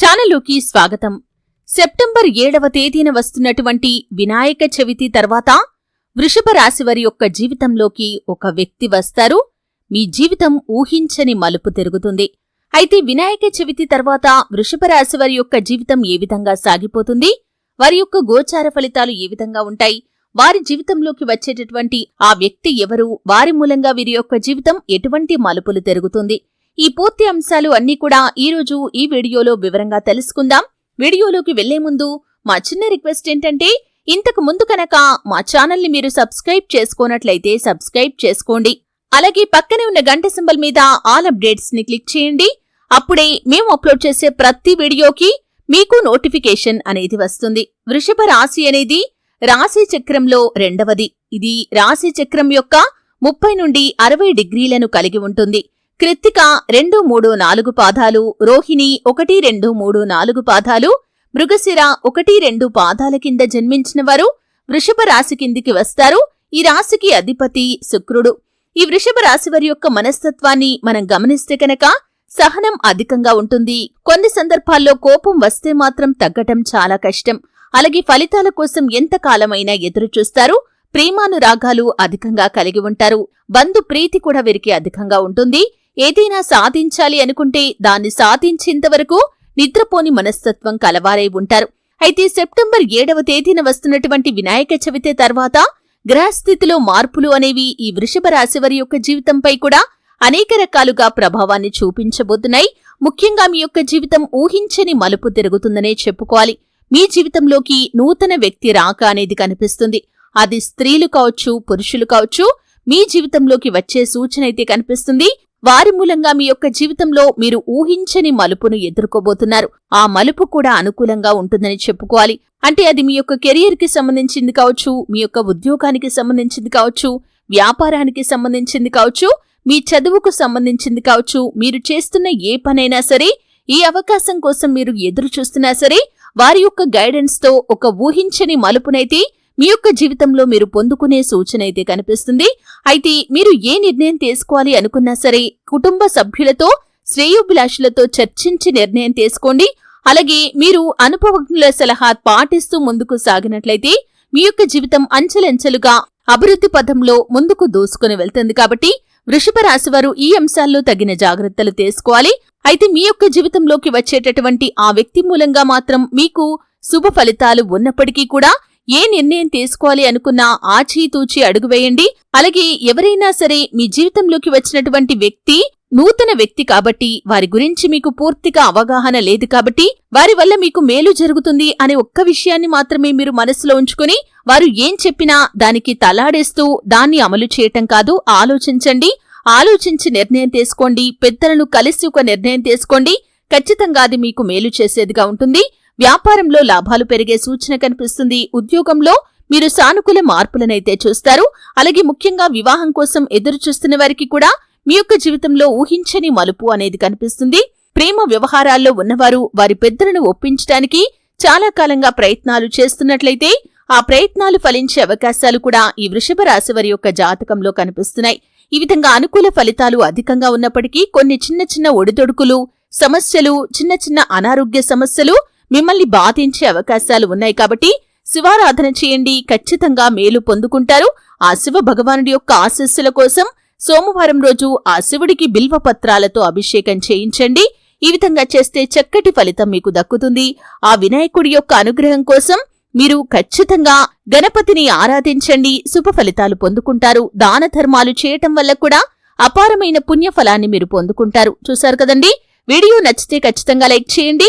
ఛానల్లోకి స్వాగతం. సెప్టెంబర్ ఏడవ తేదీన వస్తున్నటువంటి వినాయక చవితి తర్వాత వృషభ రాశి యొక్క జీవితంలోకి ఒక వ్యక్తి వస్తారు. మీ జీవితం ఊహించని మలుపు తిరుగుతుంది. అయితే వినాయక చవితి తర్వాత వృషభ రాశి యొక్క జీవితం ఏ విధంగా సాగిపోతుంది? వారి యొక్క గోచార ఫలితాలు ఏ విధంగా ఉంటాయి? వారి జీవితంలోకి వచ్చేటటువంటి ఆ వ్యక్తి ఎవరు? వారి మూలంగా వీరి యొక్క జీవితం ఎటువంటి మలుపులు తిరుగుతుంది? ఈ పూర్తి అంశాలు అన్నీ కూడా ఈరోజు ఈ వీడియోలో వివరంగా తెలుసుకుందాం. వీడియోలోకి వెళ్ళే ముందు మా చిన్న రిక్వెస్ట్ ఏంటంటే ఇంతకు ముందు కనుక మా ఛానల్ని మీరు సబ్స్క్రైబ్ చేసుకోనట్లయితే సబ్స్క్రైబ్ చేసుకోండి. అలాగే పక్కనే ఉన్న గంట సింబల్ మీద ఆల్ అప్డేట్స్ని క్లిక్ చేయండి. అప్పుడే మేము అప్లోడ్ చేసే ప్రతి వీడియోకి మీకు నోటిఫికేషన్ అనేది వస్తుంది. వృషభ రాశి అనేది రాశి చక్రంలో రెండవది. ఇది రాశి చక్రం యొక్క ముప్పై నుండి అరవై డిగ్రీలను కలిగి ఉంటుంది. కృత్తిక రెండు మూడు నాలుగు పాదాలు రోహిణి ఒకటి రెండు మూడు నాలుగు పాదాలు మృగశిర ఒకటి రెండు పాదాల కింద జన్మించిన వారు వృషభ రాశి కిందికి వస్తారు. ఈ రాశికి అధిపతి శుక్రుడు. ఈ వృషభ రాశి వారి యొక్క మనస్తత్వాన్ని మనం గమనిస్తే కనుక సహనం అధికంగా ఉంటుంది. కొన్ని సందర్భాల్లో కోపం వస్తే మాత్రం తగ్గటం చాలా కష్టం. అలాగే ఫలితాల కోసం ఎంత కాలమైనా ఎదురు చూస్తారు. ప్రేమానురాగాలు అధికంగా కలిగి ఉంటారు. బంధు ప్రీతి కూడా వీరికి అధికంగా ఉంటుంది. ఏదైనా సాధించాలి అనుకుంటే దాన్ని సాధించేంతవరకు నిద్రపోని మనస్తత్వం కలవారై ఉంటారు. అయితే సెప్టెంబర్ ఏడవ తేదీన వస్తున్నటువంటి వినాయక చవితి తర్వాత గ్రహస్థితిలో మార్పులు అనేవి ఈ వృషభ రాశి వారి యొక్క జీవితంపై కూడా అనేక రకాలుగా ప్రభావాన్ని చూపించబోతున్నాయి. ముఖ్యంగా మీ యొక్క జీవితం ఊహించని మలుపు తిరుగుతుందనే చెప్పుకోవాలి. మీ జీవితంలోకి నూతన వ్యక్తి రాక అనేది కనిపిస్తుంది. అది స్త్రీలు కావచ్చు పురుషులు కావచ్చు మీ జీవితంలోకి వచ్చే సూచన అయితే కనిపిస్తుంది. వారి మూలంగా మీ యొక్క జీవితంలో మీరు ఊహించని మలుపును ఎదుర్కోబోతున్నారు. ఆ మలుపు కూడా అనుకూలంగా ఉంటుందని చెప్పుకోవాలి. అంటే అది మీ యొక్క కెరియర్కి సంబంధించింది కావచ్చు మీ యొక్క ఉద్యోగానికి సంబంధించింది కావచ్చు వ్యాపారానికి సంబంధించింది కావచ్చు మీ చదువుకు సంబంధించింది కావచ్చు మీరు చేస్తున్న ఏ పనైనా సరే ఈ అవకాశం కోసం మీరు ఎదురు చూస్తున్నా సరే వారి యొక్క గైడెన్స్తో ఒక ఊహించని మలుపునైతే మీ యొక్క జీవితంలో మీరు పొందుకునే సూచన అయితే కనిపిస్తుంది. అయితే మీరు ఏ నిర్ణయం తీసుకోవాలి అనుకున్నా సరే కుటుంబ సభ్యులతో శ్రేయోభిలాషులతో చర్చించి నిర్ణయం తీసుకోండి. అలాగే మీరు అనుభవజ్ఞుల సలహా పాటిస్తూ ముందుకు సాగినట్లయితే మీ యొక్క జీవితం అంచెలంచెలుగా అభివృద్ధి పథంలో ముందుకు దూసుకుని వెళ్తుంది కాబట్టి వృషభ రాశివారు ఈ అంశాల్లో తగిన జాగ్రత్తలు తీసుకోవాలి. అయితే మీ యొక్క జీవితంలోకి వచ్చేటటువంటి ఆ వ్యక్తి మూలంగా మాత్రం మీకు శుభ ఫలితాలు ఉన్నప్పటికీ కూడా ఏ నిర్ణయం తీసుకోవాలి అనుకున్నా ఆచితూచి అడుగువేయండి అలాగే ఎవరైనా సరే మీ జీవితంలోకి వచ్చినటువంటి వ్యక్తి నూతన వ్యక్తి కాబట్టి వారి గురించి మీకు పూర్తిగా అవగాహన లేదు కాబట్టి వారి వల్ల మీకు మేలు జరుగుతుంది అనే ఒక్క విషయాన్ని మాత్రమే మీరు మనసులో ఉంచుకుని వారు ఏం చెప్పినా దానికి తలాడేస్తూ దాన్ని అమలు చేయటం కాదు. ఆలోచించండి. ఆలోచించి నిర్ణయం తీసుకోండి. పెద్దలను కలిసి ఒక నిర్ణయం తీసుకోండి. ఖచ్చితంగా అది మీకు మేలు చేసేదిగా ఉంటుంది. వ్యాపారంలో లాభాలు పెరిగే సూచన కనిపిస్తుంది. ఉద్యోగంలో మీరు సానుకూల మార్పులనైతే చూస్తారు. అలాగే ముఖ్యంగా వివాహం కోసం ఎదురు చూస్తున్న వారికి కూడా మీ యొక్క జీవితంలో ఊహించని మలుపు అనేది కనిపిస్తుంది. ప్రేమ వ్యవహారాల్లో ఉన్నవారు వారి పెద్దలను ఒప్పించడానికి చాలా కాలంగా ప్రయత్నాలు చేస్తున్నట్లయితే ఆ ప్రయత్నాలు ఫలించే అవకాశాలు కూడా ఈ వృషభ రాశి వారి యొక్క జాతకంలో కనిపిస్తున్నాయి. ఈ విధంగా అనుకూల ఫలితాలు అధికంగా ఉన్నప్పటికీ కొన్ని చిన్న చిన్న ఒడిదొడుకులు సమస్యలు చిన్న చిన్న అనారోగ్య సమస్యలు మిమ్మల్ని బాధించే అవకాశాలు ఉన్నాయి కాబట్టి శివారాధన చేయండి. ఖచ్చితంగా మేలు పొందుకుంటారు. ఆ శివ భగవానుడి యొక్క ఆశస్సుల కోసం సోమవారం రోజు ఆ శివుడికి బిల్వ పత్రాలతో అభిషేకం చేయించండి. ఈ విధంగా చేస్తే చక్కటి ఫలితం మీకు దక్కుతుంది. ఆ వినాయకుడి యొక్క అనుగ్రహం కోసం మీరు ఖచ్చితంగా గణపతిని ఆరాధించండి. శుభ ఫలితాలు పొందుకుంటారు. దాన ధర్మాలు చేయటం వల్ల కూడా అపారమైన పుణ్యఫలాన్ని మీరు పొందుకుంటారు. చూశారు కదండి? వీడియో నచ్చితే ఖచ్చితంగా లైక్ చేయండి.